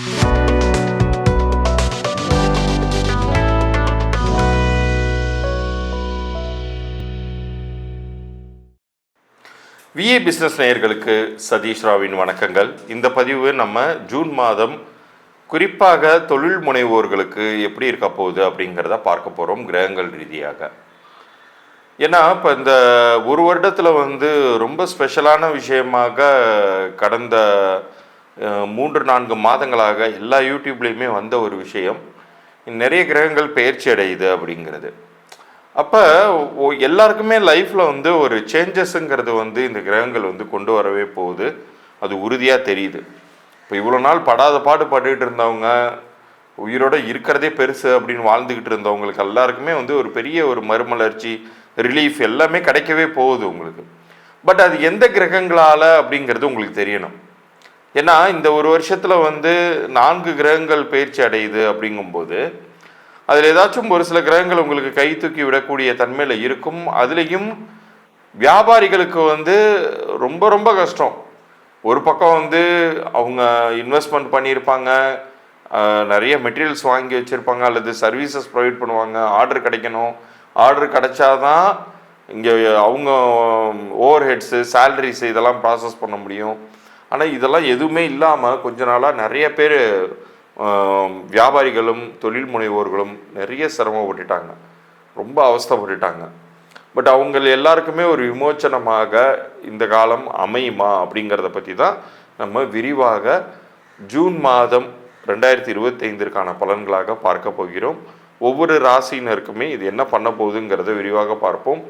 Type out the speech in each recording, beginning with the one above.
VA business நேயர்களுக்கு சதீஷ் ராவின் வணக்கங்கள். இந்த பதிவு நம்ம ஜூன் மாதம் குறிப்பாக தொழில் முனைவோர்களுக்கு எப்படி இருக்க போகுது அப்படிங்கிறத பார்க்க போகிறோம் கிரகங்கள் ரீதியாக. ஏன்னா இப்போ இந்த ஒரு வருடத்தில் வந்து ரொம்ப ஸ்பெஷலான விஷயமாக கடந்த மூன்று நான்கு மாதங்களாக எல்லா யூடியூப்லேயுமே வந்த ஒரு விஷயம். நிறைய கிரகங்கள் பெயர்ச்சி அடையுது அப்படிங்கிறது. அப்போ எல்லாருக்குமே லைஃப்பில் வந்து ஒரு சேஞ்சஸ்ங்கிறது வந்து இந்த கிரகங்கள் வந்து கொண்டு வரவே போகுது. அது உறுதியாக தெரியுது. இப்போ இவ்வளோ நாள் படாத பாடு பட்டுக்கிட்டு இருந்தவங்க உயிரோட இருக்கிறதே பெருசு அப்படின்னு வாழ்ந்துக்கிட்டு இருந்தவங்களுக்கு எல்லாருக்குமே வந்து ஒரு பெரிய ஒரு மறுமலர்ச்சி ரிலீஃப் எல்லாமே கிடைக்கவே போகுது உங்களுக்கு. பட் அது எந்த கிரகங்களால் அப்படிங்கிறது உங்களுக்கு தெரியணும். ஏன்னா இந்த ஒரு வருஷத்தில் வந்து நான்கு கிரகங்கள் பயிற்சி அடையுது அப்படிங்கும்போது அதில் ஏதாச்சும் ஒரு சில கிரகங்கள் உங்களுக்கு கை தூக்கி விடக்கூடிய தன்மையில் இருக்கும். அதுலேயும் வியாபாரிகளுக்கு வந்து ரொம்ப ரொம்ப கஷ்டம். ஒரு பக்கம் வந்து அவங்க இன்வெஸ்ட்மெண்ட் பண்ணியிருப்பாங்க. நிறைய மெட்டீரியல்ஸ் வாங்கி வச்சுருப்பாங்க. அல்லது சர்வீசஸ் ப்ரொவைட் பண்ணுவாங்க. ஆர்டர் கிடைக்கணும். ஆர்டர் கிடைச்சாதான் இங்கே அவங்க ஓவர் ஹெட்ஸு சேலரிஸு இதெல்லாம் ப்ராசஸ் பண்ண முடியும். ஆனால் இதெல்லாம் எதுவுமே இல்லாமல் கொஞ்ச நாளாக நிறைய பேர் வியாபாரிகளும் தொழில் முனைவோர்களும் நிறைய சிரமப்பட்டுட்டாங்க. ரொம்ப அவஸ்தப்பட்டுட்டாங்க. பட் அவங்க எல்லாருக்குமே ஒரு விமோச்சனமாக இந்த காலம் அமையுமா அப்படிங்கிறத பற்றி தான் நம்ம விரிவாக ஜூன் மாதம் ரெண்டாயிரத்தி இருபத்தைந்திற்கான பலன்களாக பார்க்க போகிறோம். ஒவ்வொரு ராசியினருக்குமே இது என்ன பண்ண போகுதுங்கிறத விரிவாக பார்ப்போம்.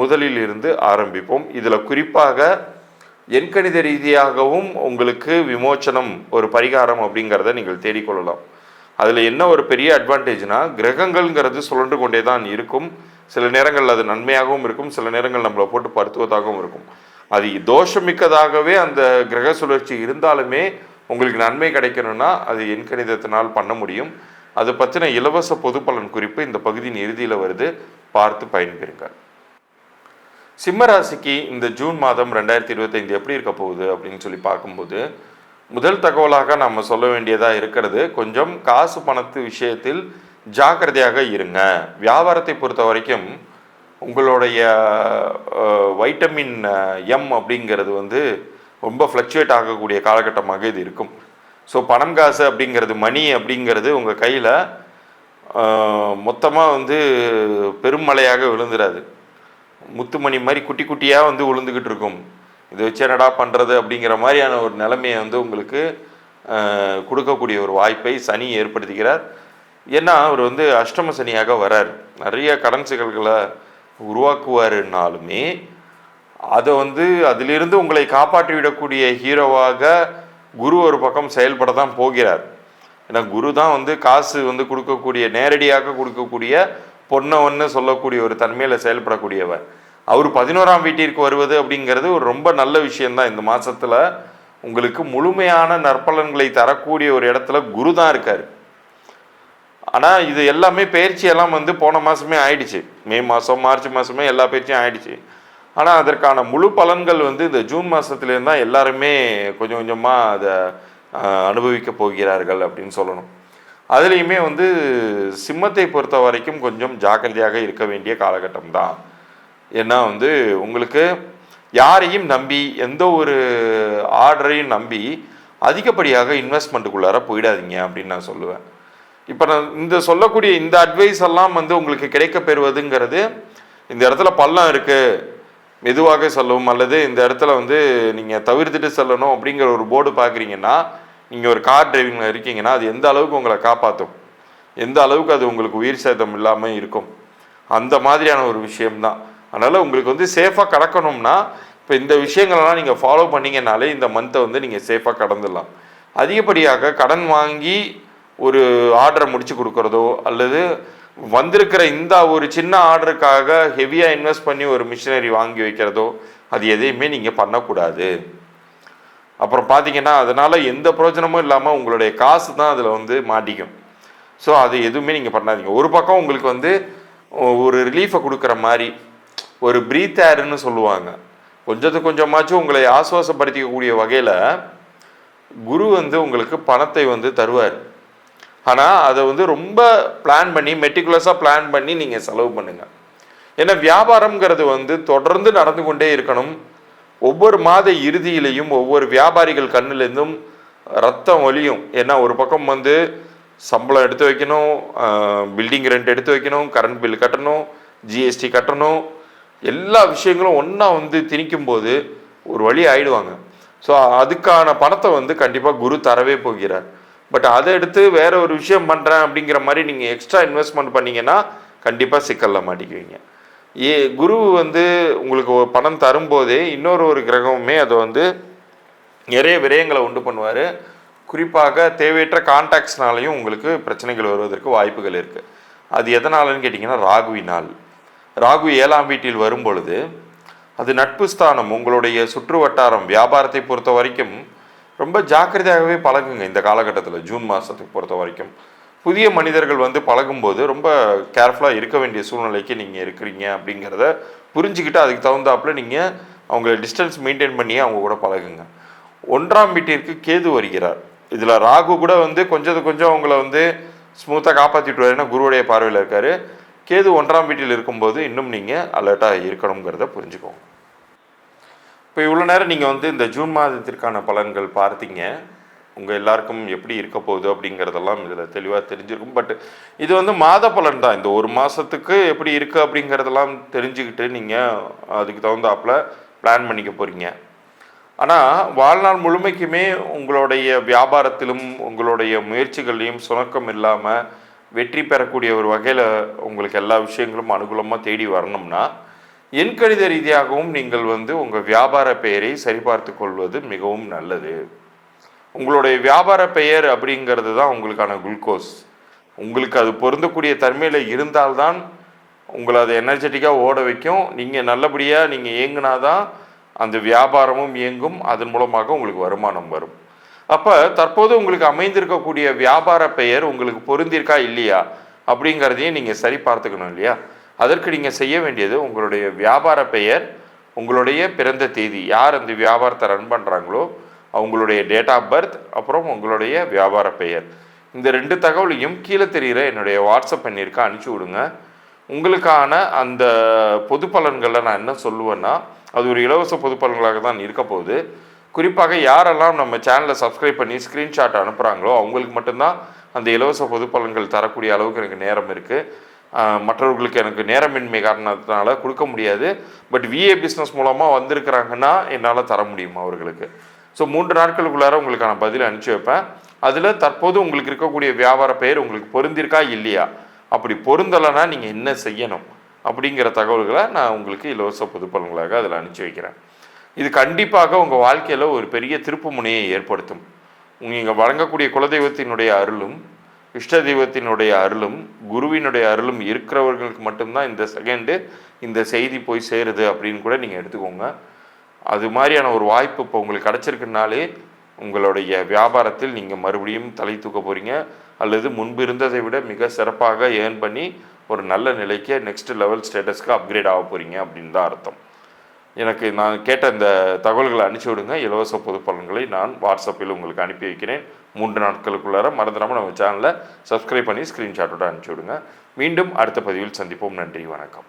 முதலில் இருந்து ஆரம்பிப்போம். இதில் குறிப்பாக எண்கணித ரீதியாகவும் உங்களுக்கு விமோச்சனம் ஒரு பரிகாரம் அப்படிங்கிறத நீங்கள் தேடிக்கொள்ளலாம். அதில் என்ன ஒரு பெரிய அட்வான்டேஜ்னா கிரகங்கள்ங்கிறது சுழன்று கொண்டே தான் இருக்கும். சில நேரங்கள் அது நன்மையாகவும் இருக்கும் சில நேரங்கள் நம்மளை போட்டு படுத்துவதாகவும் இருக்கும். அது தோஷமிக்கதாகவே அந்த கிரக சுழற்சி இருந்தாலுமே உங்களுக்கு நன்மை கிடைக்கணும்னா அது எண்கணிதத்தினால் பண்ண முடியும். அது பற்றின இலவச பொது பலன் குறிப்பு இந்த பகுதியின் இறுதியில் வருது. பார்த்து பயன்பெறுங்கள். சிம்மராசிக்கு இந்த ஜூன் மாதம் ரெண்டாயிரத்தி இருபத்தைந்து எப்படி இருக்க போகுது அப்படின்னு சொல்லி பார்க்கும்போது முதல் தகவலாக நம்ம சொல்ல வேண்டியதாக இருக்கிறது கொஞ்சம் காசு பணத்து விஷயத்தில் ஜாக்கிரதையாக இருங்க. வியாபாரத்தை பொறுத்த வரைக்கும் உங்களுடைய வைட்டமின் எம் அப்படிங்கிறது வந்து ரொம்ப ஃப்ளக்சுவேட் ஆகக்கூடிய காலகட்டமாக இது இருக்கும். ஸோ பணம் காசு அப்படிங்கிறது மணி அப்படிங்கிறது உங்கள் கையில் மொத்தமாக வந்து பெருமழையாக விழுந்துடாது முத்துமணி மாதிரி குட்டி குட்டியாக வந்து விழுந்துக்கிட்டு இருக்கும். இதை வச்சு என்னடா பண்ணுறது அப்படிங்கிற மாதிரியான ஒரு நிலைமையை வந்து உங்களுக்கு கொடுக்கக்கூடிய ஒரு வாய்ப்பை சனி ஏற்படுத்துகிறார். ஏன்னா அவர் வந்து அஷ்டம சனியாக வரார். நிறைய கடன் சிக்கல்களை உருவாக்குவாருனாலுமே அதை வந்து அதிலிருந்து உங்களை காப்பாற்றி விடக்கூடிய ஹீரோவாக குரு ஒரு பக்கம் செயல்பட தான் போகிறார். ஏன்னா குரு தான் வந்து காசு வந்து கொடுக்கக்கூடிய நேரடியாக கொடுக்கக்கூடிய பொன்னவன்னு சொல்லக்கூடிய ஒரு தன்மையில் செயல்படக்கூடியவர். அவர் பதினோராம் வீட்டிற்கு வருவது அப்படிங்கிறது ஒரு ரொம்ப நல்ல விஷயம்தான். இந்த மாதத்தில் உங்களுக்கு முழுமையான நற்பலன்களை தரக்கூடிய ஒரு இடத்துல குரு தான் இருக்கார். ஆனால் இது எல்லாமே பயிற்சி எல்லாம் வந்து போன மாதமே ஆயிடுச்சு. மே மாதம் மார்ச் மாதமே எல்லா பயிற்சியும் ஆயிடுச்சு. ஆனால் அதற்கான முழு பலன்கள் வந்து இந்த ஜூன் மாதத்துலேருந்து தான் எல்லாருமே கொஞ்சம் கொஞ்சமாக அதை அனுபவிக்க போகிறார்கள் அப்படின்னு சொல்லணும். அதுலேயுமே வந்து சிம்மத்தை பொறுத்த வரைக்கும் கொஞ்சம் ஜாக்கிரதையாக இருக்க வேண்டிய காலகட்டம் தான் ஏன்னா வந்து உங்களுக்கு யாரையும் நம்பி எந்த ஒரு ஆர்டரையும் நம்பி அதிகப்படியாக இன்வெஸ்ட்மெண்ட்டுக்குள்ளார போயிடாதீங்க அப்படின்னு நான் சொல்லுவேன். இப்போ நான் இந்த சொல்லக்கூடிய இந்த அட்வைஸ் எல்லாம் வந்து உங்களுக்கு கிடைக்க பெறுவதுங்கிறது இந்த இடத்துல பள்ளம் இருக்குது மெதுவாக செல்லவும் அல்லது இந்த இடத்துல வந்து நீங்கள் தவிர்த்துட்டு செல்லணும் அப்படிங்கிற ஒரு போர்டு பார்க்குறீங்கன்னா நீங்கள் ஒரு கார் டிரைவிங்கில் இருக்கீங்கன்னா அது எந்த அளவுக்கு உங்களை காப்பாற்றும் எந்த அளவுக்கு அது உங்களுக்கு உயிர் சேதம் இல்லாமல் இருக்கும்? அந்த மாதிரியான ஒரு விஷயம்தான். அதனால் உங்களுக்கு வந்து சேஃபாக கடக்கணும்னா இப்போ இந்த விஷயங்களெல்லாம் நீங்கள் ஃபாலோ பண்ணிங்கனாலே இந்த மந்த்தை வந்து நீங்கள் சேஃபாக கடந்துடலாம். அதிகப்படியாக கடன் வாங்கி ஒரு ஆர்டரை முடிச்சு கொடுக்குறதோ அல்லது வந்திருக்கிற இந்த ஒரு சின்ன ஆர்டருக்காக ஹெவியாக இன்வெஸ்ட் பண்ணி ஒரு மிஷினரி வாங்கி வைக்கிறதோ அது எதையுமே நீங்கள் பண்ணக்கூடாது. அப்புறம் பார்த்தீங்கன்னா அதனால் எந்த பிரயோஜனமும் இல்லாமல் உங்களுடைய காசு தான் அதில் வந்து மாட்டிக்கும். ஸோ அது எதுவுமே நீங்கள் பண்ணாதீங்க. ஒரு பக்கம் உங்களுக்கு வந்து ஒரு ரிலீஃபை கொடுக்குற மாதிரி ஒரு ப்ரீத் ஏர்னு சொல்லுவாங்க. கொஞ்சத்து கொஞ்சமாச்சும் உங்களை ஆசுவாசப்படுத்திக்கக்கூடிய வகையில் குரு வந்து உங்களுக்கு பணத்தை வந்து தருவார். ஆனால் அதை வந்து ரொம்ப பிளான் பண்ணி மெட்டிகுலஸாக பிளான் பண்ணி நீங்கள் செலவு பண்ணுங்கள் ஏன்னா வியாபாரம்ங்கிறது வந்து தொடர்ந்து நடந்து கொண்டே இருக்கணும். ஒவ்வொரு மாத இறுதியிலையும் ஒவ்வொரு வியாபாரிகள் கண்ணிலேருந்தும் ரத்தம் ஒலியும். ஏன்னா ஒரு பக்கம் வந்து சம்பளம் எடுத்து வைக்கணும் பில்டிங் ரெண்ட் எடுத்து வைக்கணும் கரண்ட் பில் கட்டணும் ஜிஎஸ்டி கட்டணும் எல்லா விஷயங்களும் ஒன்றா வந்து திணிக்கும் போது ஒரு வழி ஆயிடுவாங்க. ஸோ அதுக்கான பணத்தை வந்து கண்டிப்பாக குரு தரவே போகிறார். பட் அதை எடுத்து வேற ஒரு விஷயம் பண்ணுறேன் அப்படிங்கிற மாதிரி நீங்கள் எக்ஸ்ட்ரா இன்வெஸ்ட்மெண்ட் பண்ணீங்கன்னா கண்டிப்பாக சிக்கலில் மாட்டிக்குவீங்க. ஏ குரு வந்து உங்களுக்கு ஒரு பணம் தரும்போதே இன்னொரு ஒரு கிரகமுமே அதை வந்து நிறைய விரயங்களை உண்டு பண்ணுவார். குறிப்பாக தேவையற்ற கான்டாக்ட்ஸ்னாலையும் உங்களுக்கு பிரச்சனைகள் வருவதற்கு வாய்ப்புகள் இருக்குது அது எதனாலன்னு கேட்டிங்கன்னா ராகுவினால். ராகு ஏழாம் வீட்டில் வரும் பொழுது அது நட்பு ஸ்தானம் உங்களுடைய சுற்று வட்டாரம் வியாபாரத்தை பொறுத்த வரைக்கும் ரொம்ப ஜாக்கிரதையாகவே பழகுங்க இந்த காலகட்டத்தில் ஜூன் மாதத்துக்கு பொறுத்த வரைக்கும். புதிய மனிதர்கள் வந்து பழகும்போது ரொம்ப கேர்ஃபுல்லாக இருக்க வேண்டிய சூழ்நிலைக்கு நீங்கள் இருக்கிறீங்க அப்படிங்கிறத புரிஞ்சுக்கிட்டு அதுக்கு தகுந்தாப்புல நீங்கள் அவங்கள டிஸ்டன்ஸ் மெயின்டைன் பண்ணி அவங்க கூட பழகுங்க. ஒன்றாம் வீட்டிற்கு கேது வருகிறார். இதில் ராகு கூட வந்து கொஞ்சம் கொஞ்சம் அவங்கள வந்து ஸ்மூத்தாக காப்பாற்றிட்டு ஏன்னா குருவுடைய பார்வையில் இருக்காரு. கேது ஒன்றாம் வீட்டில் இருக்கும்போது இன்னும் நீங்கள் அலர்ட்டாக இருக்கணுங்கிறத புரிஞ்சுக்கோங்க. இப்போ இவ்வளோ நேரம் நீங்கள் வந்து இந்த ஜூன் மாதத்திற்கான பலன்கள் பார்த்தீங்க. உங்கள் எல்லாருக்கும் எப்படி இருக்க போகுது அப்படிங்கிறதெல்லாம் இதில் தெளிவாக தெரிஞ்சிருக்கும். பட் இது வந்து மாத பலன் தான். இந்த ஒரு மாதத்துக்கு எப்படி இருக்குது அப்படிங்கிறதெல்லாம் தெரிஞ்சுக்கிட்டு நீங்கள் அதுக்கு தகுந்தாப்புல பிளான் பண்ணிக்க போகிறீங்க ஆனால் வாழ்நாள் முழுமைக்குமே உங்களுடைய வியாபாரத்திலும் உங்களுடைய முயற்சிகள்லையும் சுணக்கம் இல்லாமல் வெற்றி பெறக்கூடிய ஒரு வகையில் உங்களுக்கு எல்லா விஷயங்களும் அனுகூலமாக தேடி வரணும்னா எண் கணித ரீதியாகவும் நீங்கள் வந்து உங்கள் வியாபார பெயரை சரிபார்த்து கொள்வது மிகவும் நல்லது. உங்களுடைய வியாபார பெயர் அப்படிங்கிறது தான் உங்களுக்கான குளுக்கோஸ். உங்களுக்கு அது பொருந்தக்கூடிய தன்மையில் இருந்தால்தான் உங்களை அதை எனர்ஜெட்டிக்காக ஓட வைக்கும். நீங்கள் நல்லபடியாக நீங்கள் இயங்குனாதான் அந்த வியாபாரமும் இயங்கும். அதன் மூலமாக உங்களுக்கு வருமானம் வரும். அப்போ தற்போது உங்களுக்கு அமைந்திருக்கக்கூடிய வியாபார பெயர் உங்களுக்கு பொருந்திருக்கா இல்லையா அப்படிங்கிறதையும் நீங்கள் சரி பார்த்துக்கணும் இல்லையா? அதற்கு நீங்கள் செய்ய வேண்டியது உங்களுடைய வியாபார பெயர் உங்களுடைய பிறந்த தேதி யார் அந்த வியாபாரத்தை ரன் பண்ணுறாங்களோ அவங்களுடைய டேட் ஆஃப் பர்த் அப்புறம் உங்களுடைய வியாபார பெயர். இந்த ரெண்டு தகவலையும் கீழே தெரிகிற என்னுடைய வாட்ஸ்அப் பண்ணியிருக்க அனுப்பிச்சி விடுங்க. உங்களுக்கான அந்த பொது பலன்களில் நான் என்ன சொல்லுவேன்னா அது ஒரு இலவச பொது பலன்களாக தான் இருக்க போகுது. குறிப்பாக யாரெல்லாம் நம்ம சேனலை சப்ஸ்கிரைப் பண்ணி ஸ்க்ரீன்ஷாட் அனுப்புகிறாங்களோ அவங்களுக்கு மட்டும்தான் அந்த இலவச பொது பலன்கள் தரக்கூடிய அளவுக்கு எனக்கு நேரம் இருக்குது மற்றவர்களுக்கு எனக்கு நேரமின்மை காரணத்தினால கொடுக்க முடியாது. பட் விஏ பிஸ்னஸ் மூலமாக வந்திருக்கிறாங்கன்னா என்னால் தர முடியும் அவர்களுக்கு. ஸோ மூன்று நாட்களுக்குள்ளார உங்களுக்கான பதில் அனுப்பிச்சி வைப்பேன். அதில் தற்போது உங்களுக்கு இருக்கக்கூடிய வியாபார பெயர் உங்களுக்கு பொருந்திருக்கா இல்லையா? அப்படி பொருந்தலைன்னா நீங்கள் என்ன செய்யணும்? அப்படிங்கிற தகவல்களை நான் உங்களுக்கு இலவச பொது பலன்களாக அதில் அனுப்பிச்சி வைக்கிறேன். இது கண்டிப்பாக உங்கள் வாழ்க்கையில் ஒரு பெரிய திருப்பு முனையை ஏற்படுத்தும். நீங்கள் வழங்கக்கூடிய குலதெய்வத்தினுடைய அருளும் இஷ்ட தெய்வத்தினுடைய அருளும் குருவினுடைய அருளும் இருக்கிறவர்களுக்கு மட்டும்தான் இந்த செகண்டு இந்த செய்தி போய் சேருது அப்படின்னு கூட நீங்கள் எடுத்துக்கோங்க. அது மாதிரியான ஒரு வாய்ப்பு இப்போ உங்களுக்கு கிடச்சிருக்குனாலே உங்களுடைய வியாபாரத்தில் நீங்கள் மறுபடியும் தலை தூக்க போகிறீங்க அல்லது முன்பு இருந்ததை விட மிக சிறப்பாக ஏர்ன் பண்ணி ஒரு நல்ல நிலைக்கு நெக்ஸ்ட் லெவல் ஸ்டேட்டஸ்க்கு அப்கிரேட் ஆக போகிறீங்க அப்படின்னு தான் அர்த்தம். எனக்கு நான் கேட்ட இந்த தகவல்களை அனுப்பிச்சி விடுங்க. இலவச பொது பலன்களை நான் வாட்ஸ்அப்பில் உங்களுக்கு அனுப்பி வைக்கிறேன். மூன்று நாட்களுக்குள்ளார மறந்துடாமல் நம்ம சேனலை சப்ஸ்கிரைப் பண்ணி ஸ்க்ரீன்ஷாட்டோட அனுப்பிச்சி விடுங்க. மீண்டும் அடுத்த பதிவில் சந்திப்போம். நன்றி வணக்கம்.